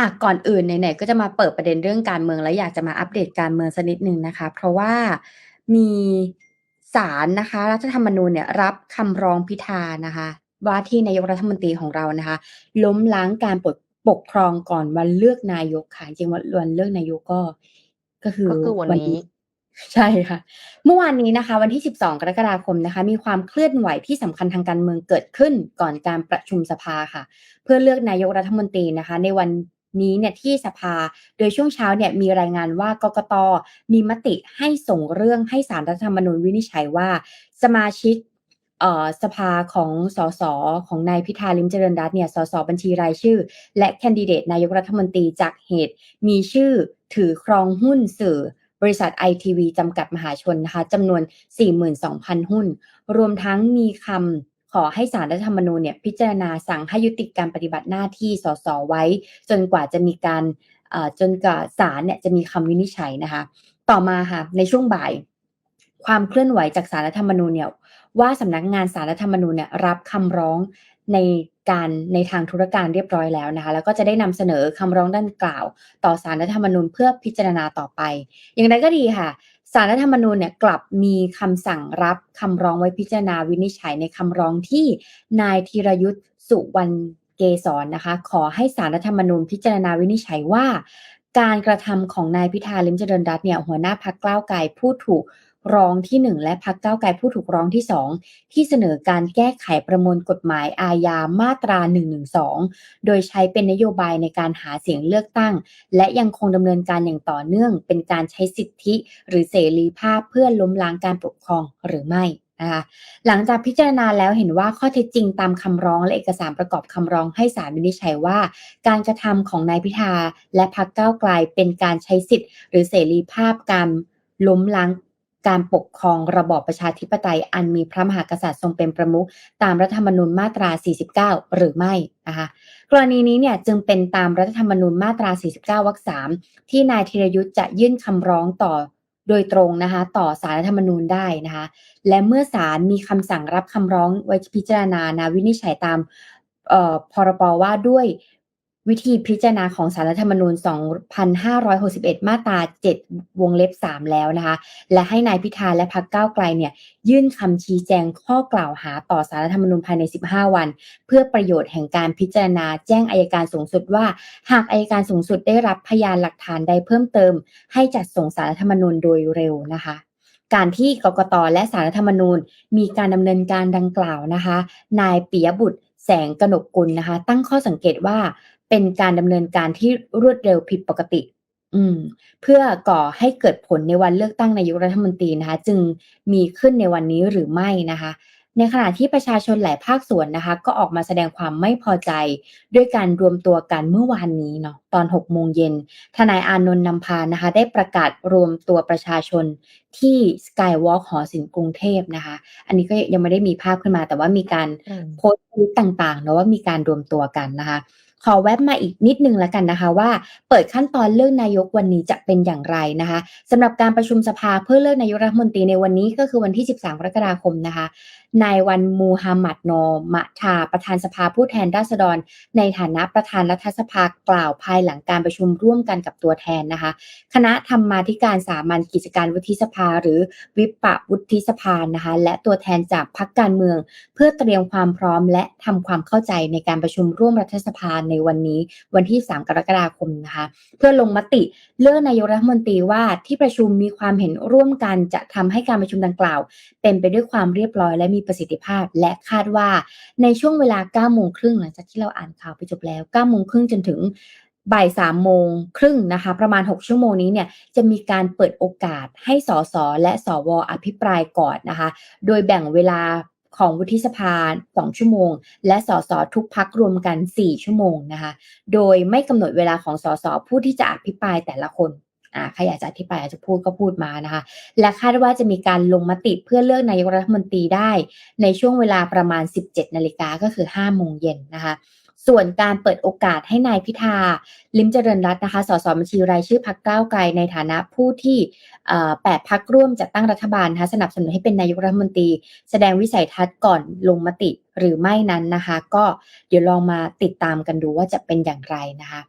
อะก่อนอื่นไหนๆก็จะมาเปิดประเด็นเรื่องการเมืองแล้วอยากจะมาอัปเดตการเมืองสักนิดหนึ่งนะคะ เพราะว่ามีศาลนะคะรัฐธรรมนูญเนี่ยรับคำร้องพิธานะคะว่าที่นายกรัฐมนตรีของเรานะคะ ล้มล้างการปกปกครองก่อนวันเลือกนายกค่ะจริงๆวันวันเลือกนายกก็ก็คือก็คือวันนี้ ใช่ค่ะ เมื่อวานนี้นะคะ วันที่ 12 กรกฎาคมนะคะ มีความเคลื่อนไหวที่สำคัญทางการเมืองเกิดขึ้นก่อนการประชุมสภาค่ะ เพื่อเลือกนายกรัฐมนตรีนะคะ ในวัน นี้เนี่ยที่สภา โดยช่วงเช้าเนี่ยมีรายงานว่ากกตมีมติให้ส่งเรื่องให้สารรัฐธรรมนูญวินิจฉัยว่า สมาชิกอ่อสภาของสสของนายพิธาลิมเจริญรัตน์เนี่ยสสบัญชีรายชื่อ และแคนดิเดตนายกรัฐมนตรีจากเหตุ มีชื่อถือครองหุ้นสื่อบริษัทไอทีวีจำกัดมหาชนนะคะจำนวน 42,000 หุ้น รวมทั้งมีคำ ขอให้สารรัฐธรรมนูญเนี่ยพิจารณาสั่งให้ยุติการปฏิบัติหน้าที่สสไว้ จนกว่าจะมีการจนกว่าศาลเนี่ยจะมีคำวินิจฉัยนะคะ ต่อมาค่ะในช่วงบ่าย ความเคลื่อนไหวจากสารรัฐธรรมนูญเนี่ยว่าสำนักงานสารรัฐธรรมนูญเนี่ยรับคำร้องในการในทางธุรการเรียบร้อยแล้วนะคะ แล้วก็จะได้นำเสนอคำร้องดังกล่าว ต่อสารรัฐธรรมนูญเพื่อพิจารณาต่อไป อย่างไรก็ดีค่ะ สารรัฐธรรมนูญเนี่ยกลับมีคำสั่งรับคำร้องไว้พิจารณาวินิจฉัยในคำร้องที่นายธีรยุทธ์สุวรรณเกษรนะคะ ขอให้สารรัฐธรรมนูญพิจารณาวินิจฉัยว่า การกระทำของนายพิธาลิมเจริญรัตน์เนี่ยหัวหน้าพักกล้าวไกลผู้ถูก ร้องที่ 1 และพักเก้าไกลผู้ถูกร้องที่ 2 ที่เสนอการแก้ไขประมวลกฎหมายอาญามาตรา 112 โดยใช้เป็นนโยบายในการหาเสียงเลือกตั้ง และยังคงดำเนินการอย่างต่อเนื่อง เป็นการใช้สิทธิหรือเสรีภาพเพื่อล้มล้างการปกครองหรือไม่นะคะหลังจากพิจารณาแล้วเห็นว่าข้อเท็จจริงตามคำร้องและเอกสารประกอบคำร้องให้ศาลวินิจฉัยว่า การกระทำของนายพิธาและพรรคก้าวไกลเป็นการใช้สิทธิหรือเสรีภาพการล้มล้าง การปกครองระบอบประชาธิปไตย อันมีพระมหากษัตริย์ทรงเป็นประมุขตามรัฐธรรมนูญมาตรา 49 หรือไม่นะคะกรณีนี้เนี่ยจึงเป็นตามรัฐธรรมนูญมาตรา 49 วรรค3ที่นายธีรยุทธ์จะยื่นคำร้องต่อโดยตรงนะคะต่อสารรัฐธรรมนูญได้นะคะและเมื่อศาลมีคำสั่งรับคำร้องไว้พิจารณานะวินิจฉัยตามพรบว่าด้วย วิธีพิจารณาของสารรัฐธรรมนูญ 2561 มาตรา 7 วงเล็บ 3 แล้วนะคะ และให้นายพิธาและพรรคก้าวไกลเนี่ยยื่นคำชี้แจงข้อกล่าวหาต่อสารรัฐธรรมนูญภายใน 15 วัน เพื่อประโยชน์แห่งการพิจารณาแจ้งอายการสูงสุดว่า หากอายการสูงสุดได้รับพยานหลักฐานใดเพิ่มเติม ให้จัดส่งสารรัฐธรรมนูญโดยเร็วนะคะการที่กกตและสารรัฐธรรมนูญ มีการดำเนินการดังกล่าวนะคะ นายปิยบุตรแสงกนกกุลนะคะ ตั้งข้อสังเกตว่า เป็นการดำเนินการที่รวดเร็วผิดปกติ อืม เพื่อก่อให้เกิดผลในวันเลือกตั้งนายกรัฐมนตรีนะคะ จึงมีขึ้นในวันนี้หรือไม่นะคะในขณะที่ประชาชนหลายภาคส่วนนะคะ ก็ออกมาแสดงความไม่พอใจ ด้วยการรวมตัวกันเมื่อวานนี้เนาะตอน 6 โมงเย็นทนายอานนท์นำพานะคะ ได้ประกาศรวมตัวประชาชนที่สกายวอล์กหอศิลป์กรุงเทพนะคะ อันนี้ก็ยังไม่ได้มีภาพขึ้นมา แต่ว่ามีการโพสต์ทวิตต่างๆเนาะว่ามีการรวมตัวกันนะคะ ขอแวบมาอีกนิดนึงแล้วกันนะคะว่าเปิดขั้นตอนเลือกนายกวันนี้จะเป็นอย่างไรนะคะสำหรับการประชุมสภาเพื่อเลือกนายกรัฐมนตรีในวันนี้ก็คือวันที่ 13 กรกฎาคมนะคะนายวันมูฮัมหมัดโนมะทาประธานสภาผู้แทนราษฎร ในฐานะประธานรัฐสภากล่าวภายหลังการประชุมร่วมกันกับตัวแทนนะคะ คณะธรรมาธิการสามัญกิจการวุฒิสภา หรือวิปปะวุฒิสภานะคะและตัวแทนจากพรรคการเมือง เพื่อเตรียมความพร้อมและทำความเข้าใจในการประชุมร่วมรัฐสภาในวันนี้วันที่ 3 กรกฎาคมนะคะเพื่อลงมติเลือกนายกรัฐมนตรีว่าที่ประชุมมีความเห็นร่วมกันจะทำให้การประชุมดังกล่าว เป็นไปด้วยความเรียบร้อยและมีประสิทธิภาพ และคาดว่าในช่วงเวลา9โมงครึ่งหลังจากที่เราอ่านข่าวไปจบแล้ว9โมงครึ่งจนถึงบ่ายสามโมงครึ่งนะคะประมาณ 6 ชั่วโมงนี้เนี่ยจะมีการเปิดโอกาสให้สสและสวอภิปรายก่อนนะคะ โดยแบ่งเวลา ของวุฒิสภา 2 ชั่วโมง และสสทุกพักรวมกัน 4 ชั่วโมงนะคะโดยไม่กำหนดเวลาของสสผู้ที่จะอภิปรายแต่ละคนอ่าใครอยากจะอธิบายอาจจะพูดก็พูดมานะคะ และคาดว่าจะมีการลงมติเพื่อเลือกนายกรัฐมนตรีได้ ในช่วงเวลาประมาณ 17 นาฬิกาก็คือ 5 โมงเย็นนะคะ ส่วนการเปิดโอกาสให้นายพิธา ลิมเจริญรัตน์นะคะ สสบัญชีรายชื่อพักก้าวไกลในฐานะผู้ที่แปดพักร่วมจัดตั้งรัฐบาลนะคะสนับสนุนให้เป็นนายกรัฐมนตรี แสดงวิสัยทัศน์ก่อนลงมติหรือไม่นั้นนะคะ ก็เดี๋ยวลองมาติดตามกันดูว่าจะเป็นอย่างไรนะคะ